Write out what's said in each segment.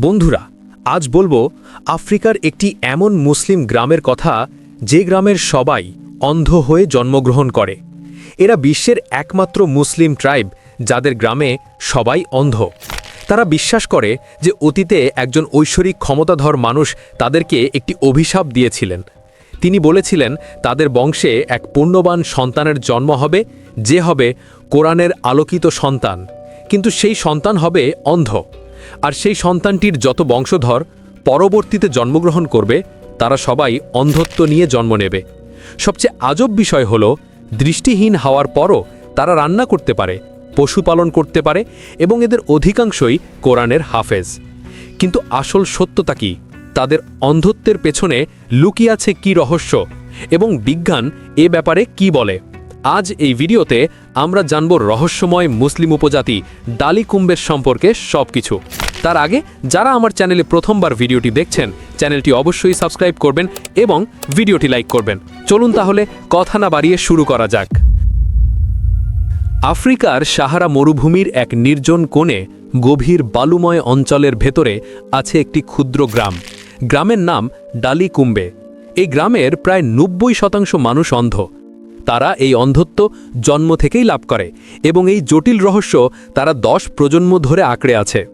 বন্ধুরা, আজ বলব আফ্রিকার একটি এমন মুসলিম গ্রামের কথা যে গ্রামের সবাই অন্ধ হয়ে জন্মগ্রহণ করে। এরা বিশ্বের একমাত্র মুসলিম ট্রাইব যাদের গ্রামে সবাই অন্ধ। তারা বিশ্বাস করে যে অতীতে একজন ঐশ্বরিক ক্ষমতাধর মানুষ তাদেরকে একটি অভিশাপ দিয়েছিলেন। তিনি বলেছিলেন, তাদের বংশে এক পুণ্যবান সন্তানের জন্ম হবে, যে হবে কোরআনের আলোকিত সন্তান। কিন্তু সেই সন্তান হবে অন্ধ। আর সেই সন্তানটির যত বংশধর পরবর্তীতে জন্মগ্রহণ করবে, তারা সবাই অন্ধত্ব নিয়ে জন্ম নেবে। সবচেয়ে আজব বিষয় হল, দৃষ্টিহীন হওয়ার পরও তারা রান্না করতে পারে পশুপালন করতে পারে এবং এদের অধিকাংশই কোরআনের হাফেজ। কিন্তু আসল সত্যতা কি? তাদের অন্ধত্বের পেছনে লুকিয়ে আছে কি রহস্য? এবং বিজ্ঞান এ ব্যাপারে কি বলে? আজ এই ভিডিওতে আমরা জানব রহস্যময় মুসলিম উপজাতি ডালি কুম্বের সম্পর্কে সবকিছু। তার আগে, যারা আমার চ্যানেলে প্রথমবার ভিডিওটি দেখছেন, চ্যানেলটি অবশ্যই সাবস্ক্রাইব করবেন এবং ভিডিওটি লাইক করবেন। চলুন তাহলে কথা না বাড়িয়ে শুরু করা যাক। আফ্রিকার সাহারা মরুভূমির এক নির্জন কোণে গভীর বালুময় অঞ্চলের ভেতরে আছে একটি ক্ষুদ্র গ্রাম। গ্রামের নাম ডালি কুম্বে। এই গ্রামের প্রায় নব্বই শতাংশ মানুষ অন্ধ। তারা এই অন্ধত্ব জন্ম থেকেই লাভ করে এবং এই জটিল রহস্য তারা দশ প্রজন্ম ধরে আঁকড়ে আছে।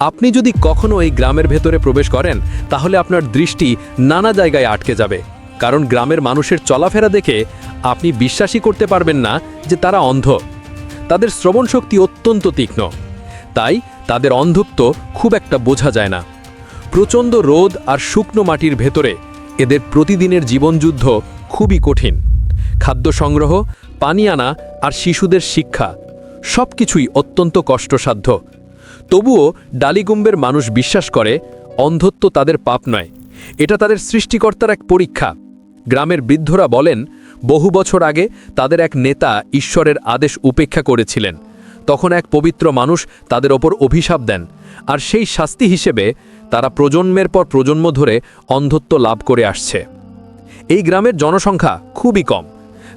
আপনি যদি কখনো এই গ্রামের ভেতরে প্রবেশ করেন, তাহলে আপনার দৃষ্টি নানা জায়গায় আটকে যাবে। কারণ গ্রামের মানুষের চলাফেরা দেখে আপনি বিশ্বাসই করতে পারবেন না যে তারা অন্ধ। তাদের শ্রবণ শক্তি অত্যন্ত তীক্ষ্ণ। তাই তাদের অন্ধত্ব খুব একটা বোঝা যায় না। প্রচণ্ড রোদ আর শুকনো মাটির ভেতরে এদের প্রতিদিনের জীবনযুদ্ধ খুবই কঠিন। খাদ্য সংগ্রহ, পানি আনা আর শিশুদের শিক্ষা সব কিছুই অত্যন্ত কষ্টসাধ্য। তবুও ডালিগুম্বের মানুষ বিশ্বাস করে, অন্ধত্ব তাদের পাপ নয়। এটা তাদের সৃষ্টিকর্তার এক পরীক্ষা। গ্রামের বৃদ্ধরা বলেন, বহু বছর আগে তাদের এক নেতা ঈশ্বরের আদেশ উপেক্ষা করেছিলেন। তখন এক পবিত্র মানুষ তাদের ওপর অভিশাপ দেন আর সেই শাস্তি হিসেবে তারা প্রজন্মের পর প্রজন্ম ধরে অন্ধত্ব লাভ করে আসছে। এই গ্রামের জনসংখ্যা খুবই কম।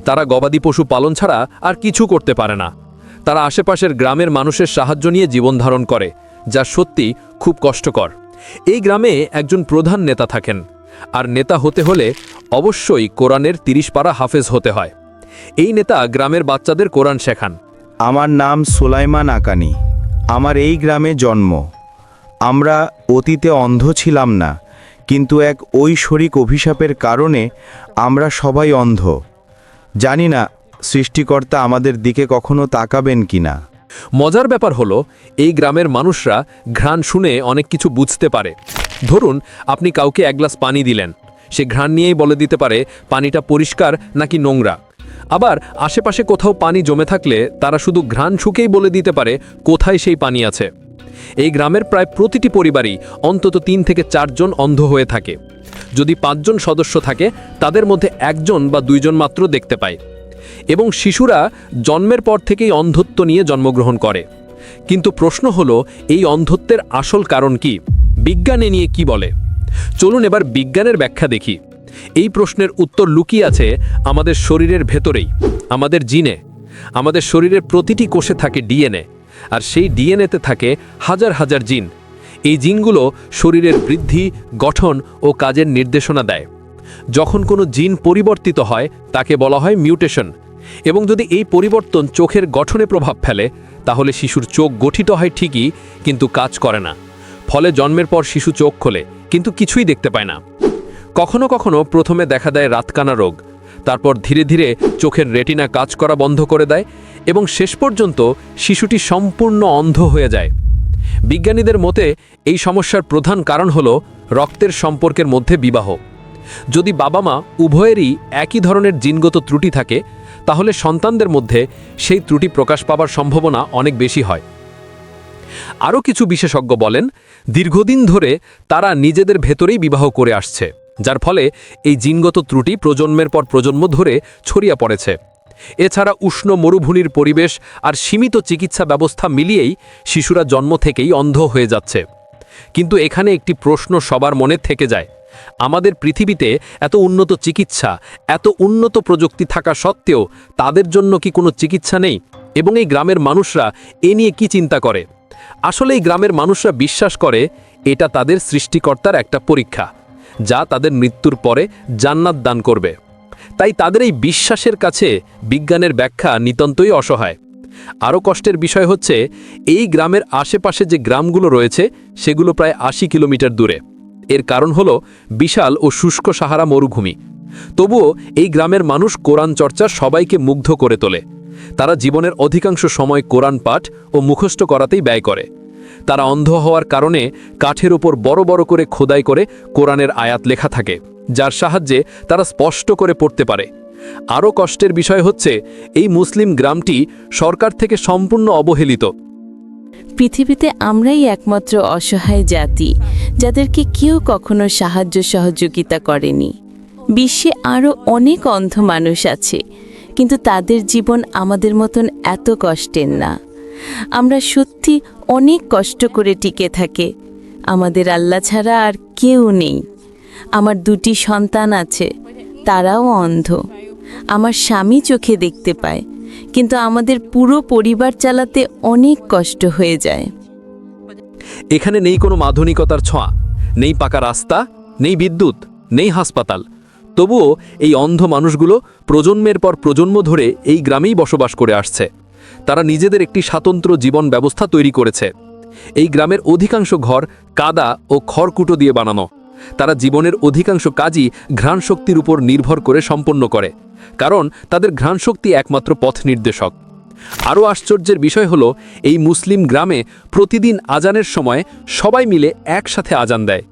তারা গবাদি পশু পালন ছাড়া আর কিছু করতে পারে না। তারা আশেপাশের গ্রামের মানুষের সাহায্য নিয়ে জীবন ধারণ করে, যা সত্যি খুব কষ্টকর। এই গ্রামে একজন প্রধান নেতা থাকেন, আর নেতা হতে হলে অবশ্যই কোরআনের তিরিশ পাড়া হাফেজ হতে হয়। এই নেতা গ্রামের বাচ্চাদের কোরআন শেখান। আমার নাম সুলাইমান আকানি। আমার এই গ্রামে জন্ম। আমরা অতীতে অন্ধ ছিলাম না, কিন্তু এক ঐশ্বরিক অভিশাপের কারণে আমরা সবাই অন্ধ। জানি না সৃষ্টিকর্তা আমাদের দিকে কখনো তাকাবেন কিনা। মজার ব্যাপার হলো, এই গ্রামের মানুষরা ঘ্রাণ শুনে অনেক কিছু বুঝতে পারে। ধরুন, আপনি কাউকে এক গ্লাস পানি দিলেন। সে ঘ্রাণ নিয়েই বলে দিতে পারে, পানিটা পরিষ্কার নাকি নোংরা? আবার আশেপাশে কোথাও পানি জমে থাকলে তারা শুধু ঘ্রাণ শুকেই বলে দিতে পারে, কোথায় সেই পানি আছে? এই গ্রামের প্রায় প্রতিটি পরিবারই অন্তত তিন থেকে চারজন অন্ধ হয়ে থাকে। যদি পাঁচজন সদস্য থাকে, তাদের মধ্যে একজন বা দুইজন মাত্র দেখতে পায়। এবং শিশুরা জন্মের পর থেকেই অন্ধত্ব নিয়ে জন্মগ্রহণ করে। কিন্তু প্রশ্ন হলো, এই অন্ধত্বের আসল কারণ কি? বিজ্ঞানে নিয়ে কি বলে? চলুন এবার বিজ্ঞানের ব্যাখ্যা দেখি। এই প্রশ্নের উত্তর লুকিয়ে আছে আমাদের শরীরের ভেতরেই, আমাদের জিনে। আমাদের শরীরের প্রতিটি কোষে থাকে ডিএনএ, আর সেই ডিএনএতে থাকে হাজার হাজার জিন। এই জিনগুলো শরীরের বৃদ্ধি, গঠন ও কাজের নির্দেশনা দেয়। যখন কোনো জিন পরিবর্তিত হয়, তাকে বলা হয় মিউটেশন এবং যদি এই পরিবর্তন চোখের গঠনে প্রভাব ফেলে, তাহলে শিশুর চোখ গঠিত হয় ঠিকই, কিন্তু কাজ করে না। ফলে জন্মের পর শিশু চোখ খোলে, কিন্তু কিছুই দেখতে পায় না। কখনো কখনো প্রথমে দেখা দেয় রাতকানা রোগ, তারপর ধীরে ধীরে চোখের রেটিনা কাজ করা বন্ধ করে দেয় এবং শেষ পর্যন্ত শিশুটি সম্পূর্ণ অন্ধ হয়ে যায়। বিজ্ঞানীদের মতে, এই সমস্যার প্রধান কারণ হল রক্তের সম্পর্কের মধ্যে বিবাহ। যদি বাবা মা উভয়েরই একই ধরনের জিনগত ত্রুটি থাকে, তাহলে সন্তানদের মধ্যে সেই ত্রুটি প্রকাশ পাবার সম্ভাবনা অনেক বেশি হয়। আরও কিছু বিশেষজ্ঞ বলেন, দীর্ঘদিন ধরে তারা নিজেদের ভেতরেই বিবাহ করে আসছে, যার ফলে এই জিনগত ত্রুটি প্রজন্মের পর প্রজন্ম ধরে ছড়িয়ে পড়েছে। এছাড়া উষ্ণ মরুভূমির পরিবেশ আর সীমিত চিকিৎসা ব্যবস্থা মিলিয়েই শিশুরা জন্ম থেকেই অন্ধ হয়ে যাচ্ছে। কিন্তু এখানে একটি প্রশ্ন সবার মনে থেকে যায়। আমাদের পৃথিবীতে এত উন্নত চিকিৎসা, এত উন্নত প্রযুক্তি থাকা সত্ত্বেও তাদের জন্য কি কোনো চিকিৎসা নেই? এবং এই গ্রামের মানুষরা এ নিয়ে কি চিন্তা করে? আসলে এই গ্রামের মানুষরা বিশ্বাস করে এটা তাদের সৃষ্টিকর্তার একটা পরীক্ষা, যা তাদের মৃত্যুর পরে জান্নাত দান করবে। তাই তাদের এই বিশ্বাসের কাছে বিজ্ঞানের ব্যাখ্যা নিতান্তই অসহায়। আরও কষ্টের বিষয় হচ্ছে, এই গ্রামের আশেপাশে যে গ্রামগুলো রয়েছে, সেগুলো প্রায় আশি কিলোমিটার দূরে। এর কারণ হলো বিশাল ও শুষ্ক সাহারা মরুভূমি। তবুও এই গ্রামের মানুষ কোরআন চর্চা সবাইকে মুগ্ধ করে তোলে। তারা জীবনের অধিকাংশ সময় কোরআন পাঠ ও মুখস্থ করাতেই ব্যয় করে। তারা অন্ধ হওয়ার কারণে কাঠের ওপর বড় বড় করে খোদাই করে কোরআনের আয়াত লেখা থাকে। যার সাহায্যে তারা স্পষ্ট করে পড়তে পারে। আরও কষ্টের বিষয় হচ্ছে, এই মুসলিম গ্রামটি সরকার থেকে সম্পূর্ণ অবহেলিত। পৃথিবীতে আমরাই একমাত্র অসহায় জাতি, যাদেরকে কেউ কখনো সাহায্য সহযোগিতা করেনি। বিশ্বে আরও অনেক অন্ধ মানুষ আছে, কিন্তু তাদের জীবন আমাদের মতন এত কষ্টের না। আমরা সত্যি অনেক কষ্ট করে টিকে থাকে, আমাদের আল্লাহ ছাড়া আর কেউ নেই। আমার দুটি সন্তান আছে, তারাও অন্ধ। আমার স্বামী চোখে দেখতে পায়, কিন্তু আমাদের পুরো পরিবার চালাতে অনেক কষ্ট হয়ে যায়। এখানে নেই কোনো মাধুনিকতার ছোঁয়া, নেই পাকা রাস্তা, নেই বিদ্যুৎ, নেই হাসপাতাল। তবুও এই অন্ধ মানুষগুলো প্রজন্মের পর প্রজন্ম ধরে এই গ্রামেই বসবাস করে আসছে। তারা নিজেদের একটি স্বাতন্ত্র জীবন ব্যবস্থা তৈরি করেছে। এই গ্রামের অধিকাংশ ঘর কাদা ও খড়কুটো দিয়ে বানানো। তারা জীবনের অধিকাংশ কাজই ঘ্রাণ শক্তির উপর নির্ভর করে সম্পন্ন করে, কারণ তাদের ঘ্রাণ শক্তি একমাত্র পথ নির্দেশক। আরও আশ্চর্যের বিষয় হলো, এই মুসলিম গ্রামে প্রতিদিন আজানের সময় সবাই মিলে একসাথে আজান দেয়।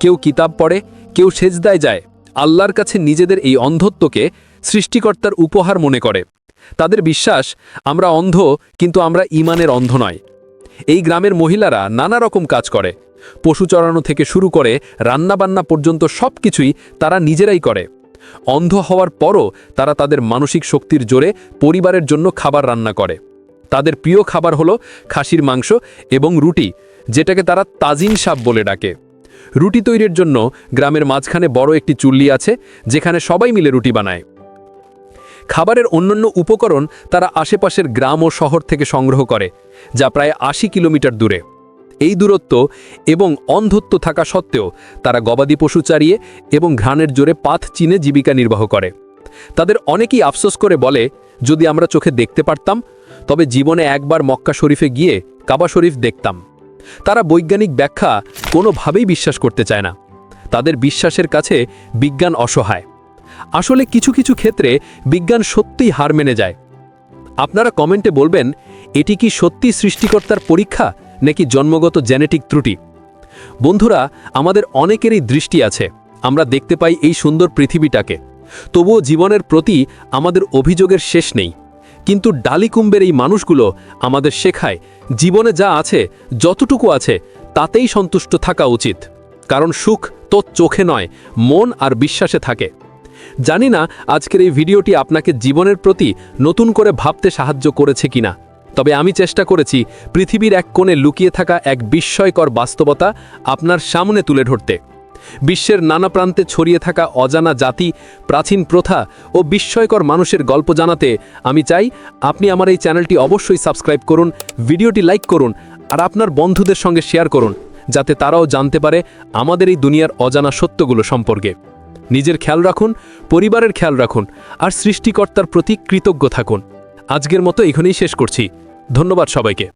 কেউ কিতাব পড়ে, কেউ সেজদায় যায়। আল্লাহর কাছে নিজেদের এই অন্ধত্বকে সৃষ্টিকর্তার উপহার মনে করে। তাদের বিশ্বাস, আমরা অন্ধ, কিন্তু আমরা ইমানের অন্ধ নয়। এই গ্রামের মহিলারা নানা রকম কাজ করে। পশু চড়ানো থেকে শুরু করে রান্নাবান্না পর্যন্ত সব কিছুই তারা নিজেরাই করে। অন্ধ হওয়ার পরও তারা তাদের মানসিক শক্তির জোরে পরিবারের জন্য খাবার রান্না করে। তাদের প্রিয় খাবার হলো খাসির মাংস এবং রুটি, যেটাকে তারা তাজিন সাপ বলে ডাকে। রুটি তৈরির জন্য গ্রামের মাঝখানে বড় একটি চুল্লি আছে, যেখানে সবাই মিলে রুটি বানায়। খাবারের অন্যান্য উপকরণ তারা আশেপাশের গ্রাম ও শহর থেকে সংগ্রহ করে, যা প্রায় আশি কিলোমিটার দূরে। এই দূরত্ব এবং অন্ধত্ব থাকা সত্ত্বেও তারা গবাদি পশু চারিয়ে এবং ঘ্রাণের জোরে পাথ চিনে জীবিকা নির্বাহ করে। তাদের অনেকেই আফসোস করে বলে, যদি আমরা চোখে দেখতে পারতাম, তবে জীবনে একবার মক্কা শরীফে গিয়ে কাবা শরীফ দেখতাম। তারা বৈজ্ঞানিক ব্যাখ্যা কোনোভাবেই বিশ্বাস করতে চায় না। তাদের বিশ্বাসের কাছে বিজ্ঞান অসহায়। আসলে কিছু কিছু ক্ষেত্রে বিজ্ঞান সত্যিই হার মেনে যায়। আপনারা কমেন্টে বলবেন, এটি কি সত্যি সৃষ্টিকর্তার পরীক্ষা নাকি জন্মগত জেনেটিক ত্রুটি? বন্ধুরা, আমাদের অনেকেরই দৃষ্টি আছে। আমরা দেখতে পাই এই সুন্দর পৃথিবীটাকে। তবুও জীবনের প্রতি আমাদের অভিযোগের শেষ নেই। কিন্তু ডালিকুম্বের এই মানুষগুলো আমাদের শেখায়, জীবনে যা আছে, যতটুকু আছে, তাতেই সন্তুষ্ট থাকা উচিত। কারণ সুখ তো চোখে নয়, মন আর বিশ্বাসে থাকে। জানি না আজকের এই ভিডিওটি আপনাকে জীবনের প্রতি নতুন করে ভাবতে সাহায্য করেছে কিনা। তবে আমি চেষ্টা করেছি পৃথিবীর এক কোণে লুকিয়ে থাকা এক বিস্ময়কর বাস্তবতা আপনার সামনে তুলে ধরতে। বিশ্বের নানা প্রান্তে ছড়িয়ে থাকা অজানা জাতি, প্রাচীন প্রথা ও বিস্ময়কর মানুষের গল্প জানাতে আমি চাই আপনি আমার এই চ্যানেলটি অবশ্যই সাবস্ক্রাইব করুন, ভিডিওটি লাইক করুন আর আপনার বন্ধুদের সঙ্গে শেয়ার করুন, যাতে তারাও জানতে পারে আমাদের এই দুনিয়ার অজানা সত্যগুলো সম্পর্কে। নিজের খেয়াল রাখুন, পরিবারের খেয়াল রাখুন আর সৃষ্টিকর্তার প্রতি কৃতজ্ঞ থাকুন। আজকের মতো এখানেই শেষ করছি। ধন্যবাদ সবাইকে।